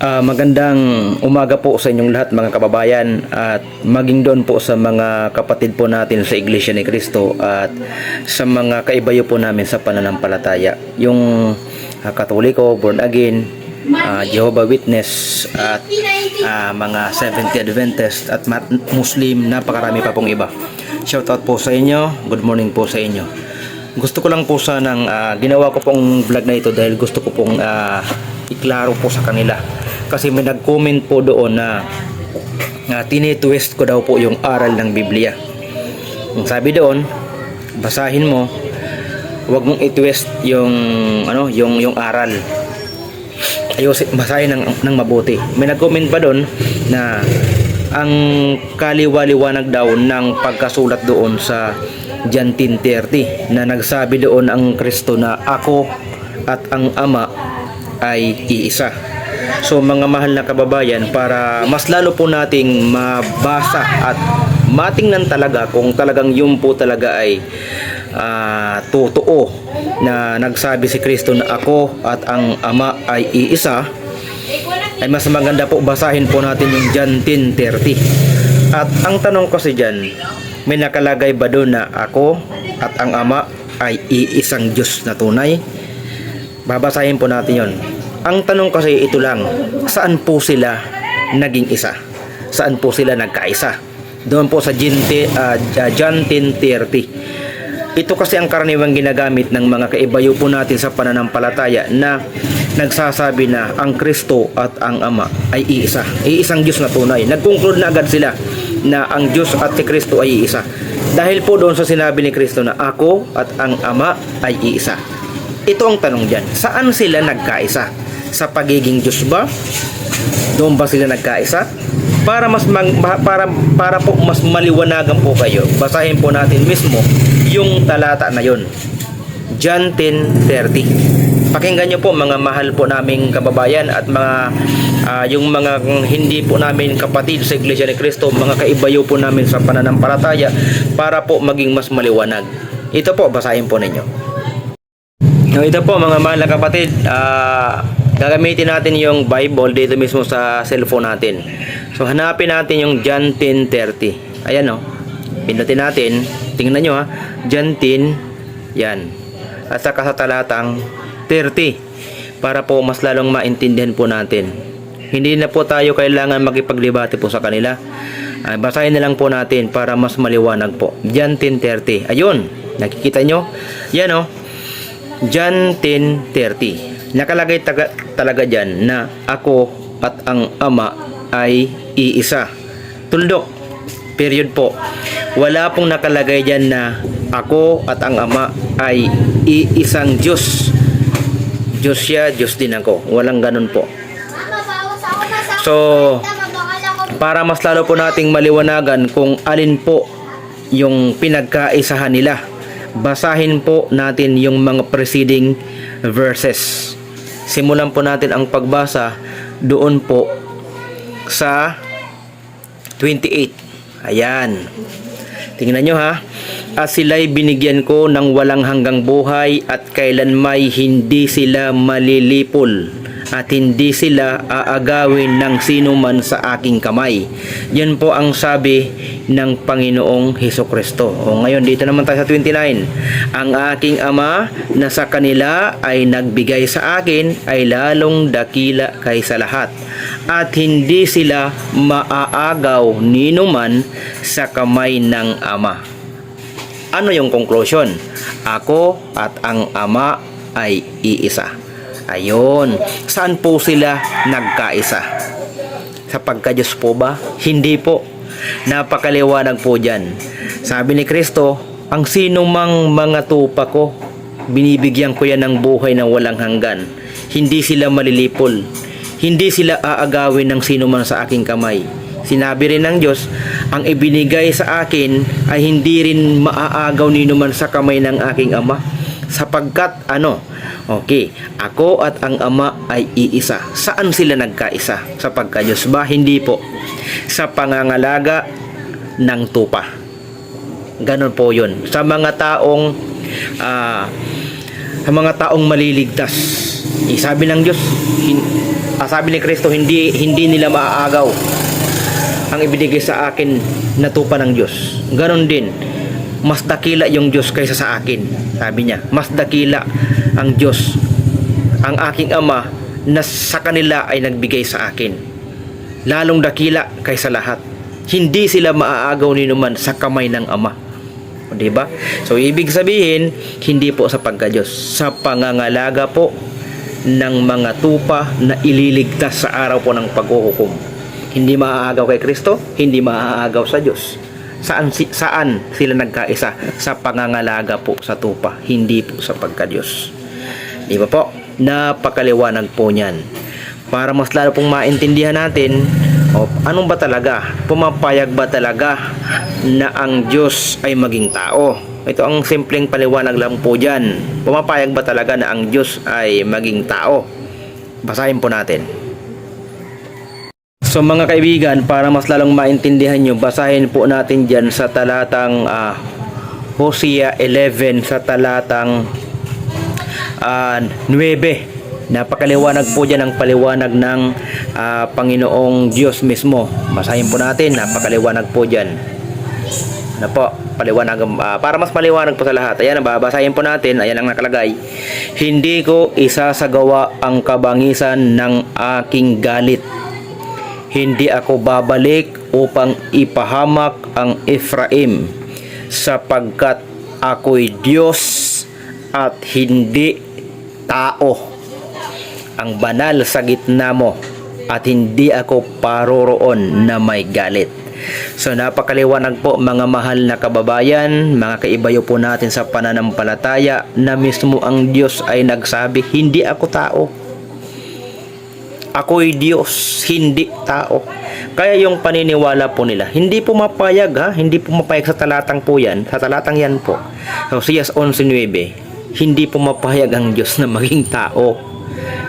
Ah, magandang umaga po sa inyong lahat mga kababayan at maging doon po sa mga kapatid po natin sa Iglesia ni Cristo at sa mga kaibayo po namin sa pananampalataya. Yung ah, Katoliko, born again, ah, Jehovah Witness at ah, mga Seventh-day Adventist at Muslim, napakarami pa pong iba. Shout out po sa inyo. Good morning po sa inyo. Gusto ko lang po sanang ah, ginawa ko pong vlog na ito dahil gusto ko pong ah, iklaro po sa kanila. Kasi may nag-comment po doon na na tinitwist ko daw po yung aral ng Biblia. Ang sabi doon, basahin mo, huwag mong i-twist yung ano, yung yung aral. Ayusin, basahin ng, ng mabuti. May nag-comment pa doon na ang kaliwa-liwanag daw ng pagkasulat doon sa John 10.30 na nagsabi doon ang Kristo na ako at ang Ama ay iisa. So mga mahal na kababayan, para mas lalo po nating mabasa at matingnan talaga kung talagang yun po talaga ay ah, totoo na nagsabi si Kristo na ako at ang Ama ay iisa, ay mas maganda po basahin po natin yung John 10.30. At ang tanong kasi dyan, may nakalagay ba doon na ako at ang Ama ay iisang Diyos na tunay? Babasahin po natin yon. Ang tanong kasi ito lang, saan po sila naging isa? Saan po sila nagkaisa? Doon po sa Jinte, ah, John 10.30. Ito kasi ang karaniwang ginagamit ng mga kaibayo po natin sa pananampalataya na nagsasabi na ang Kristo at ang Ama ay iisa. Iisang Diyos na tunay. Nag-conclude na agad sila na ang Diyos at si Kristo ay iisa. Dahil po doon sa sinabi ni Kristo na ako at ang Ama ay iisa. Ito ang tanong dyan. Saan sila nagkaisa? Sa pagiging Diyos ba? Doon ba sila nagkaisa? Para mas mag- ma- para para po mas maliwanagan po kayo. Basahin po natin mismo yung talata na yon. John 10:30. Pakinggan niyo po mga mahal po naming kababayan at mga ah, yung mga hindi po namin kapatid sa Iglesia ni Cristo, mga kaibayo po namin sa pananampalataya para po maging mas maliwanag. Ito po basahin po ninyo. So, ito po mga mahal na kapatid, ah, gagamitin natin yung Bible dito mismo sa cellphone natin. So hanapin natin yung John 10.30. Ayan o. Pindutin natin. Tingnan nyo ha. John 10. Yan. At saka sa talatang 30. Para po mas lalong maintindihan po natin. Hindi na po tayo kailangan makipaglibati po sa kanila. Ah, basahin na lang po natin para mas maliwanag po. John 10.30. Ayun. Nakikita nyo? Yan o. John 10.30 Nakalagay taga, talaga dyan na ako at ang ama ay iisa. Tuldok. Period po. Wala pong nakalagay dyan na ako at ang ama ay iisang Diyos. Diyos siya, Diyos din ako. Walang ganun po. So, para mas lalo po nating maliwanagan kung alin po yung pinagkaisahan nila basahin po natin yung mga preceding verses. Simulan po natin ang pagbasa doon po sa 28. Ayan. Tingnan nyo ha. At sila'y binigyan ko ng walang hanggang buhay at kailan may hindi sila malilipol at hindi sila aagawin ng sino man sa aking kamay. Yan po ang sabi ng Panginoong Heso Kristo. O ngayon dito naman tayo sa 29. Ang aking ama na sa kanila ay nagbigay sa akin ay lalong dakila kaysa lahat at hindi sila maaagaw ninuman sa kamay ng ama. Ano yung conclusion? Ako at ang ama ay iisa. Ayon. Saan po sila nagkaisa? Sa pagka-Diyos po ba? Hindi po. Napakaliwanag po dyan. Sabi ni Kristo, ang sino mang mga tupa ko, binibigyan ko yan ng buhay na walang hanggan. Hindi sila malilipol. Hindi sila aagawin ng sino man sa aking kamay. Sinabi rin ng Diyos, ang ibinigay sa akin ay hindi rin maaagaw ni man sa kamay ng aking ama. Sapagkat ano, okay, ako at ang ama ay iisa. Saan sila nagkaisa? Sa pagka-Diyos ba? Hindi po. Sa pangangalaga ng tupa. Ganon po yun. Sa mga taong ah, sa mga taong maliligtas. Eh, sabi ng Diyos, hin, ah, sabi ni Kristo, hindi, hindi nila maaagaw ang ibinigay sa akin na tupa ng Diyos. Ganon din, mas dakila yung Diyos kaysa sa akin. Sabi niya, mas dakila ang Diyos, ang aking Ama na sa kanila ay nagbigay sa akin. Lalong dakila kaysa lahat. Hindi sila maaagaw ni naman sa kamay ng Ama. O, di ba? So, ibig sabihin, hindi po sa pagka-Diyos. Sa pangangalaga po ng mga tupa na ililigtas sa araw po ng paghuhukom. Hindi maaagaw kay Kristo, hindi maaagaw sa Diyos. Saan, si- saan sila nagkaisa? Sa pangangalaga po sa tupa, hindi po sa pagka-Diyos. Di ba po? Napakaliwanag po niyan. Para mas lalo pong maintindihan natin, o, anong ba talaga? Pumapayag ba talaga na ang Diyos ay maging tao? Ito ang simpleng paliwanag lang po dyan. Pumapayag ba talaga na ang Diyos ay maging tao? Basahin po natin. So mga kaibigan, para mas lalong maintindihan nyo, basahin po natin dyan sa talatang ah, Hosea 11 sa talatang ah, 9. Napakaliwanag po dyan ang paliwanag ng ah, Panginoong Diyos mismo. Basahin po natin, napakaliwanag po dyan. Ano po, paliwanag, ah, para mas maliwanag po sa lahat. Ayan, babasahin po natin, ayan ang nakalagay. Hindi ko isasagawa ang kabangisan ng aking galit hindi ako babalik upang ipahamak ang Ephraim sapagkat ako'y Diyos at hindi tao. Ang banal sa gitna mo at hindi ako paroroon na may galit. So napakaliwanag po mga mahal na kababayan, mga kaibayo po natin sa pananampalataya na mismo ang Diyos ay nagsabi, hindi ako tao. Ako'y Diyos, hindi tao. Kaya yung paniniwala po nila, hindi pumapayag ha, hindi pumapayag sa talatang po yan, sa talatang yan po. Hosea 11.9, hindi pumapayag ang Diyos na maging tao.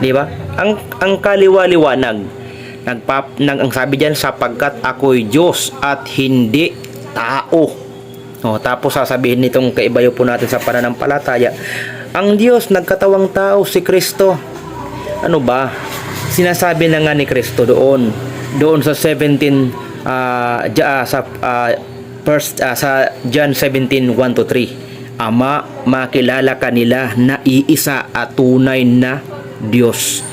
Di ba? Ang, ang kaliwaliwanag, nagpap, nag, ang sabi diyan sapagkat ako'y Diyos at hindi tao. O, tapos sasabihin nitong kaibayo po natin sa pananampalataya, ang Diyos nagkatawang tao si Kristo. Ano ba? Sinasabi na nga ni Kristo doon, doon sa 17 ah ja, sa ah, first ah, sa John 17 1 to 3. Ama, makilala kanila na iisa at tunay na Diyos.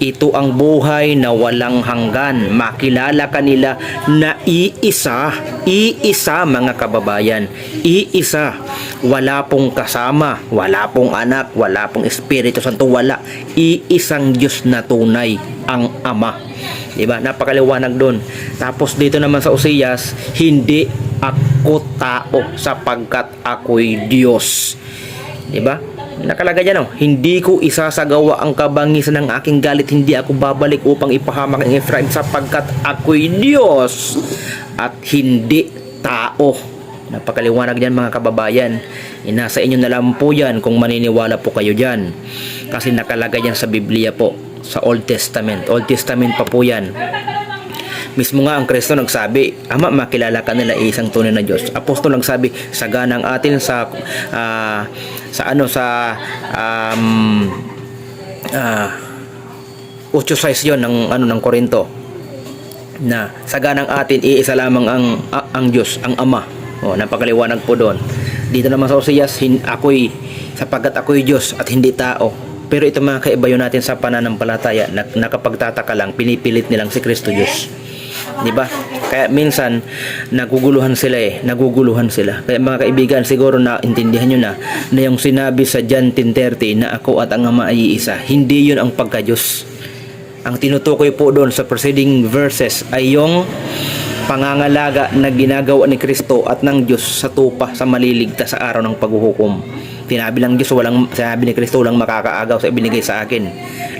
Ito ang buhay na walang hanggan. Makilala kanila na iisa, iisa mga kababayan. Iisa. Wala pong kasama, wala pong anak, wala pong Espiritu Santo, wala. Iisang Diyos na tunay ang Ama. Diba? Napakaliwanag doon. Tapos dito naman sa Usiyas, hindi ako tao sapagkat ako'y Diyos. Diba? Nakalagay dyan, oh, hindi ko isasagawa ang kabangisan ng aking galit, hindi ako babalik upang ipahamak ang Ephraim sapagkat ako'y Diyos at hindi tao. Napakaliwanag dyan mga kababayan. Inasa inyo na lang po yan kung maniniwala po kayo dyan. Kasi nakalagay yan sa Biblia po, sa Old Testament. Old Testament pa po yan. Mismo nga ang Kristo nagsabi, Ama, makilala ka nila isang tunay na Diyos. Apostol nagsabi, sagana ang atin sa ah, sa ano sa um, ah 8:6 yon ng ano ng Korinto na saganang atin iisa lamang ang a- ang Diyos, ang Ama. Oh, napakaliwanag po doon. Dito naman sa Oseas, ako'y sapagkat ako'y Diyos at hindi tao. Pero ito mga kaibayo natin sa pananampalataya na nakapagtataka lang, pinipilit nilang si Kristo Diyos. 'Di ba? Kaya minsan naguguluhan sila eh, naguguluhan sila. Kaya mga kaibigan, siguro na intindihan niyo na na yung sinabi sa John 10:30 na ako at ang Ama ay iisa. Hindi 'yun ang pagka-Diyos. Ang tinutukoy po doon sa preceding verses ay yung pangangalaga na ginagawa ni Kristo at ng Diyos sa tupa sa maliligtas sa araw ng paghuhukom. Tinabi lang Diyos, walang, sinabi ni Kristo, walang makakaagaw sa ibinigay sa akin.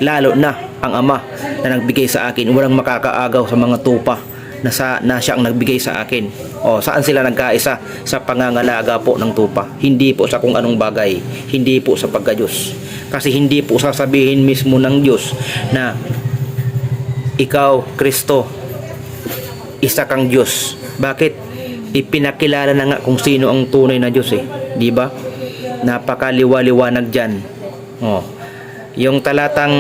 Lalo na ang Ama na nagbigay sa akin, walang makakaagaw sa mga tupa na, sa, na siya ang nagbigay sa akin. O, saan sila nagkaisa? Sa pangangalaga po ng tupa. Hindi po sa kung anong bagay. Hindi po sa pagka-Diyos. Kasi hindi po sasabihin mismo ng Diyos na ikaw, Kristo, isa kang Diyos. Bakit? Ipinakilala na nga kung sino ang tunay na Diyos eh. Di ba? Napakaliwa-liwanag dyan. Oh. Yung talatang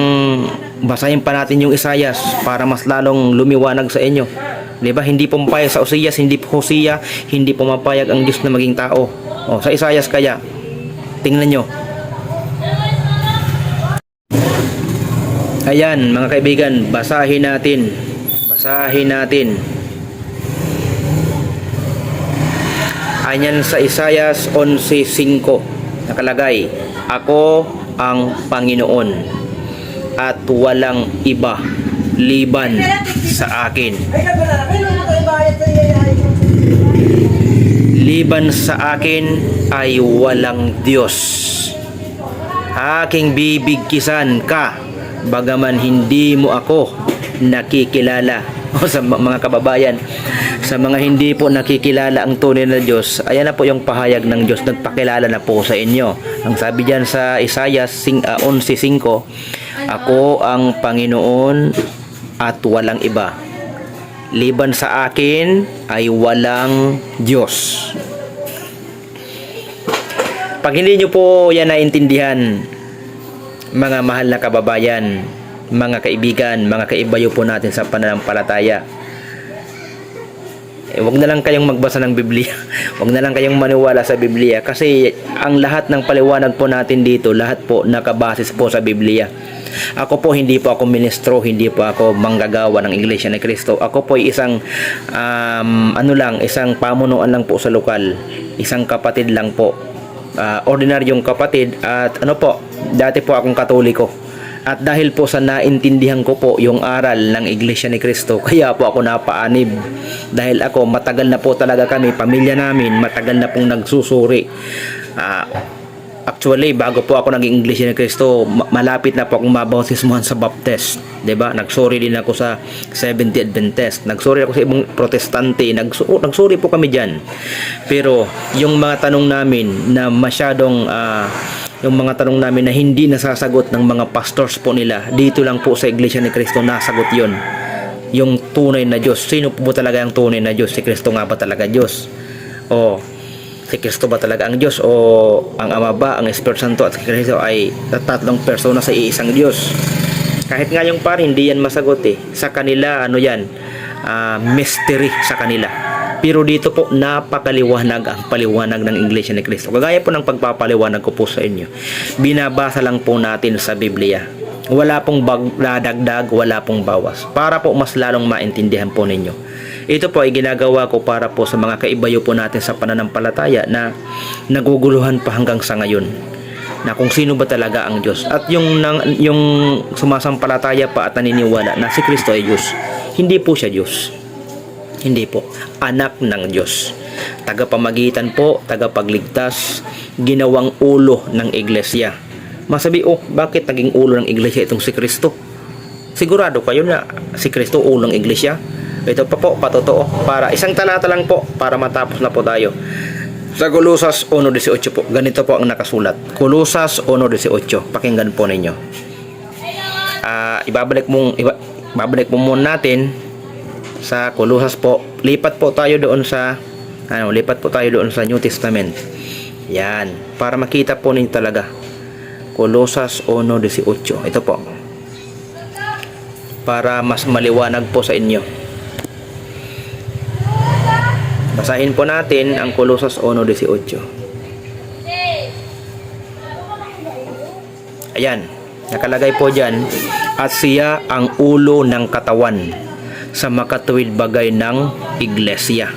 basahin pa natin yung Isayas para mas lalong lumiwanag sa inyo. 'Di ba? Hindi pumapayag sa Osias, hindi po Hosea, hindi pumapayag ang Diyos na maging tao. O, sa Isayas kaya, tingnan nyo. Ayan, mga kaibigan, basahin natin. Basahin natin. Ayan sa Isayas 11.5 nakalagay, Ako ang Panginoon at walang iba liban sa akin. Liban sa akin ay walang Diyos. Aking bibigkisan ka bagaman hindi mo ako nakikilala o sa mga kababayan sa mga hindi po nakikilala ang tunay na Diyos ayan na po yung pahayag ng Diyos. Nagpakilala na po sa inyo. Ang sabi diyan sa Isaiah sing- ah, 11.5 ako ang Panginoon at walang iba. Liban sa akin ay walang Diyos. Pag hindi nyo po yan naintindihan mga mahal na kababayan, mga kaibigan, mga kaibayo po natin sa pananampalataya. Eh, wag na lang kayong magbasa ng Biblia. wag na lang kayong maniwala sa Biblia kasi ang lahat ng paliwanag po natin dito, lahat po nakabasis po sa Biblia. Ako po hindi po ako ministro, hindi po ako manggagawa ng Iglesia ni Cristo. Ako po ay isang um, ano lang, isang pamunuan lang po sa lokal. Isang kapatid lang po ah, ordinaryong kapatid at ano po, dati po akong katoliko. At dahil po sa naintindihan ko po yung aral ng Iglesia ni Cristo, kaya po ako napaanib. Dahil ako, matagal na po talaga kami, pamilya namin, matagal na pong nagsusuri. Ah, actually, bago po ako naging Iglesia ni Cristo, ma- malapit na po akong mabautismuhan sa Baptist. ba? Nagsuri din ako sa 70 Adventist. Nagsuri ako sa ibang protestante. Nagsu- nagsuri po kami diyan. Pero yung mga tanong namin na masyadong ah, yung mga tanong namin na hindi nasasagot ng mga pastors po nila, dito lang po sa Iglesia ni Cristo nasagot 'yon. Yung tunay na Diyos. Sino po talaga ang tunay na Diyos? Si Kristo nga ba talaga Diyos? O si Kristo ba talaga ang Diyos? O ang Ama ba, ang Espiritu Santo at si Kristo ay tatlong persona sa iisang Diyos? Kahit nga yung par, hindi yan masagot eh. Sa kanila, ano yan, ah, mystery sa kanila. Pero dito po, napakaliwanag ang paliwanag ng Iglesia ni Cristo. Kagaya po ng pagpapaliwanag ko po sa inyo. Binabasa lang po natin sa Biblia. Wala pong bag, dadagdag, wala pong bawas. Para po mas lalong maintindihan po ninyo. Ito po ay ginagawa ko para po sa mga kaibayo po natin sa pananampalataya na naguguluhan pa hanggang sa ngayon na kung sino ba talaga ang Diyos. At yung, nang, yung sumasampalataya pa at naniniwala na si Kristo ay Diyos, hindi po siya Diyos. Hindi po. Anak ng Diyos. Tagapamagitan po, tagapagligtas, ginawang ulo ng iglesia. Masabi, oh, bakit naging ulo ng iglesia itong si Kristo? Sigurado kayo na si Kristo ulo ng iglesia? Ito pa po, patotoo. Para isang talata lang po, para matapos na po tayo. Sa Colosas 1.18 po, ganito po ang nakasulat. Colosas 1.18, pakinggan po ninyo. Ah, ibabalik mong iba, babalik mo muna natin sa Colosas po. Lipat po tayo doon sa ano, lipat po tayo doon sa New Testament. Yan, para makita po ninyo talaga. Colosas 1.18. Ito po. Para mas maliwanag po sa inyo. Basahin po natin ang Colosas 1.18. Ayan, nakalagay po dyan, at siya ang ulo ng katawan sa makatuwid bagay ng iglesia,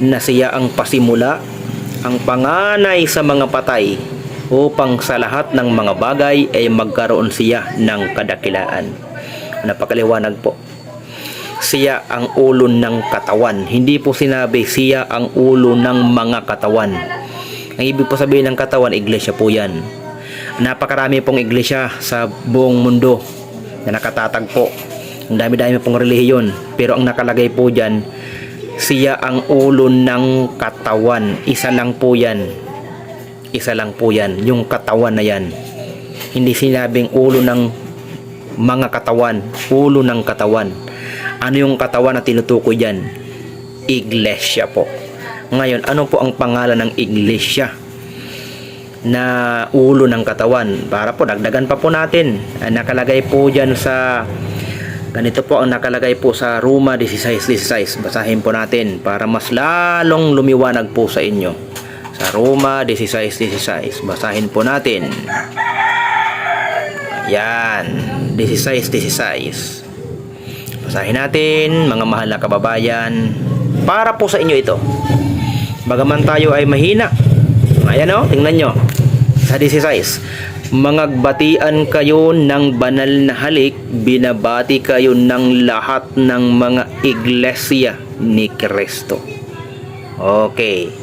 na siya ang pasimula, ang panganay sa mga patay, upang sa lahat ng mga bagay ay magkaroon siya ng kadakilaan. Napakaliwanag po siya ang ulo ng katawan. Hindi po sinabi siya ang ulo ng mga katawan. Ang ibig po sabihin ng katawan, iglesia po yan. Napakarami pong iglesia sa buong mundo na nakatatagpo. Ang dami-dami pong relihiyon. Pero ang nakalagay po dyan, siya ang ulo ng katawan. Isa lang po yan. Isa lang po yan. Yung katawan na yan. Hindi sinabing ulo ng mga katawan. Ulo ng katawan. Ano yung katawan na tinutukoy dyan? Iglesia po. Ngayon, ano po ang pangalan ng iglesia? na ulo ng katawan. Para po, dagdagan pa po natin. Nakalagay po dyan sa Ganito po ang nakalagay po sa Roma 16.16. Basahin po natin para mas lalong lumiwanag po sa inyo. Sa Roma 16.16. Basahin po natin. Yan. 16.16. Basahin natin, mga mahal na kababayan. Para po sa inyo ito. Bagaman tayo ay mahina. Ayan o, tingnan nyo. Sa 16. Mangagbatian kayo ng banal na halik, binabati kayo ng lahat ng mga iglesia ni Kristo. Okay.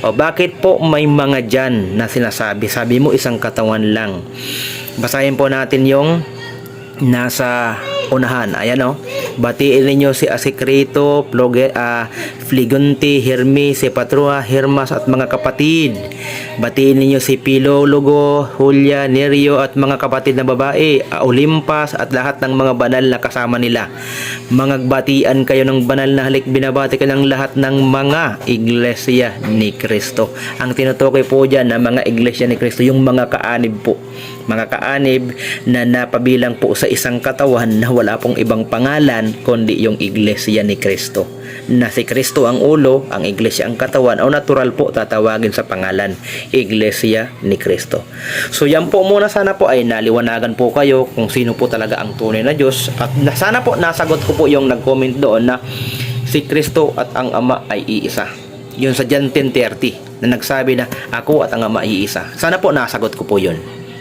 O bakit po may mga dyan na sinasabi? Sabi mo isang katawan lang. Basahin po natin yung nasa unahan. Ayan o. Batiin ninyo si Asikrito, Ploge, ah, Fligunti, Hermes, si Patrua, Hermas at mga kapatid. Batiin ninyo si Pilologo, Julia, Nerio at mga kapatid na babae, ah, Olimpas at lahat ng mga banal na kasama nila. Mangagbatian kayo ng banal na halik, binabati ka ng lahat ng mga iglesia ni Kristo. Ang tinutukoy po dyan na mga iglesia ni Kristo, yung mga kaanib po. Mga kaanib na napabilang po sa isang katawan na wala pong ibang pangalan kundi yung iglesia ni Kristo. Na si Kristo ang ulo, ang iglesia ang katawan, o natural po tatawagin sa pangalan, iglesia ni Kristo. So yan po muna sana po ay naliwanagan po kayo kung sino po talaga ang tunay na Diyos at na, sana po nasagot ko po yung nag-comment doon na si Kristo at ang Ama ay iisa. Yun sa John 10.30 na nagsabi na ako at ang Ama ay iisa. Sana po nasagot ko po yun.